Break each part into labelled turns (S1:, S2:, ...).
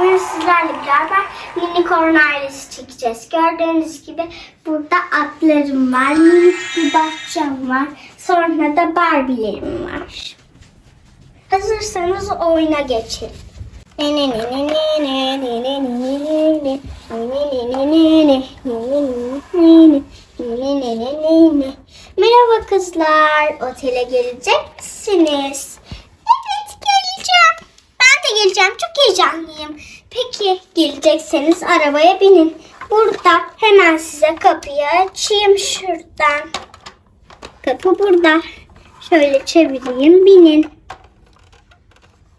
S1: Bugün sizlerle beraber unicorn ailesi çekeceğiz. Gördüğünüz gibi burada atlarım var, minik bir bahçem var. Sonra da Barbie'lerim var. Hazırsanız oyuna geçelim. Merhaba kızlar. Otele gelecek misiniz? Evet geleceğim. Ben de geleceğim. Çok heyecanlıyım. Peki gelecekseniz arabaya binin. Burada hemen size kapıyı açayım şuradan. Kapı burada. Şöyle çevireyim. Binin.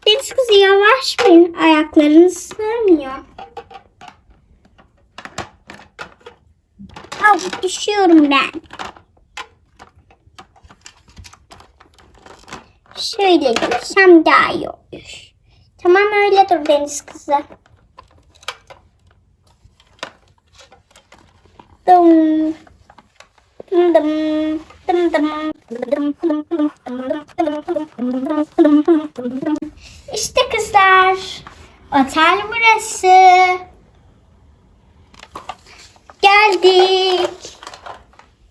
S1: Deniz kızı yavaş bin. Ayaklarınız sığmıyor. Al düşüyorum ben. Şöyle girsem daha iyi olur. Tamam öyle dur deniz kızı. Dım. Dım dım. Dım dım. İşte kızlar. Otel burası. Geldik.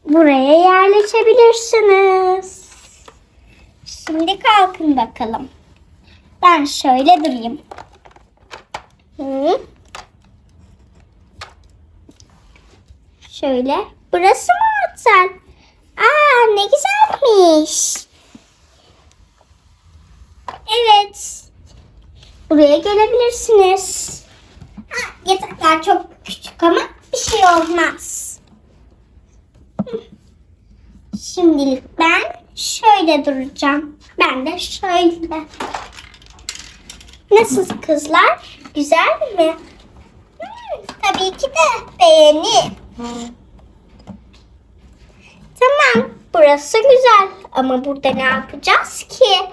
S1: Buraya yerleşebilirsiniz. Şimdi kalkın bakalım. Ben şöyle durayım. Hı? Şöyle. Burası mı otel? Aa ne güzelmiş. Evet. Buraya gelebilirsiniz. Ha, yataklar çok küçük ama bir şey olmaz. Şimdilik ben şöyle duracağım. Ben de şöyle. Nasıl kızlar? Güzel mi? Tabii ki de beğeni. Tamam, burası güzel. Ama burada ne yapacağız ki?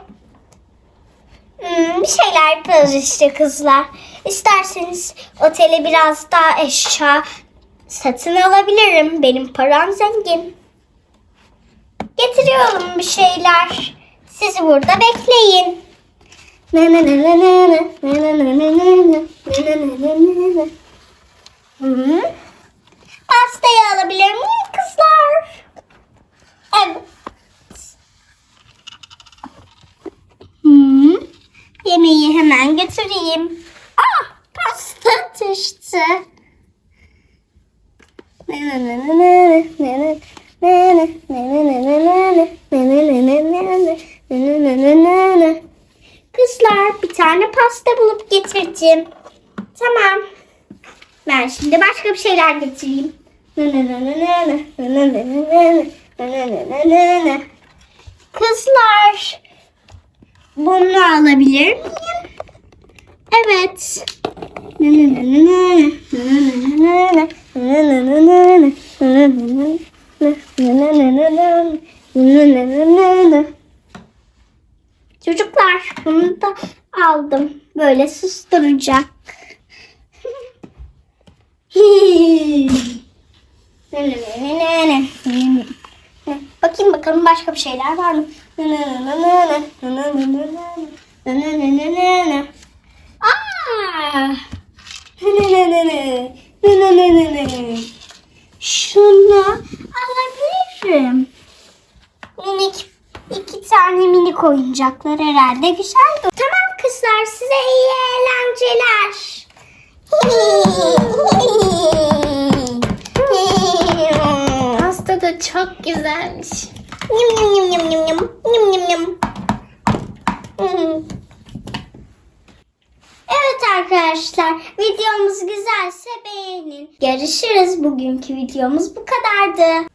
S1: Hmm, bir şeyler yaparız işte kızlar. İsterseniz otele biraz daha eşya satın alabilirim. Benim param zengin. Getiriyorum bir şeyler. Sizi burada bekleyin. Hı? Pastayı alabilir miyim kızlar? Evet. Hı? Yemeği hemen götüreyim. Ah pasta düştü. Kızlar bir tane pasta bulup getirdim. Tamam. Ben şimdi başka bir şeyler getireyim. Kızlar bunu alabilir miyim? Evet. Çocuklar bunu da aldım. Böyle susturacak. Bakayım bakalım başka bir şeyler var mı? Aa! Şunu alabilirim tane minik oyuncaklar herhalde güzel. Tamam kızlar size iyi eğlenceler.
S2: Pasta da çok güzelmiş.
S1: Yum yum yum yum yum yum yum yum. Evet arkadaşlar videomuz güzelse beğenin. Görüşürüz. Bugünkü videomuz bu kadardı.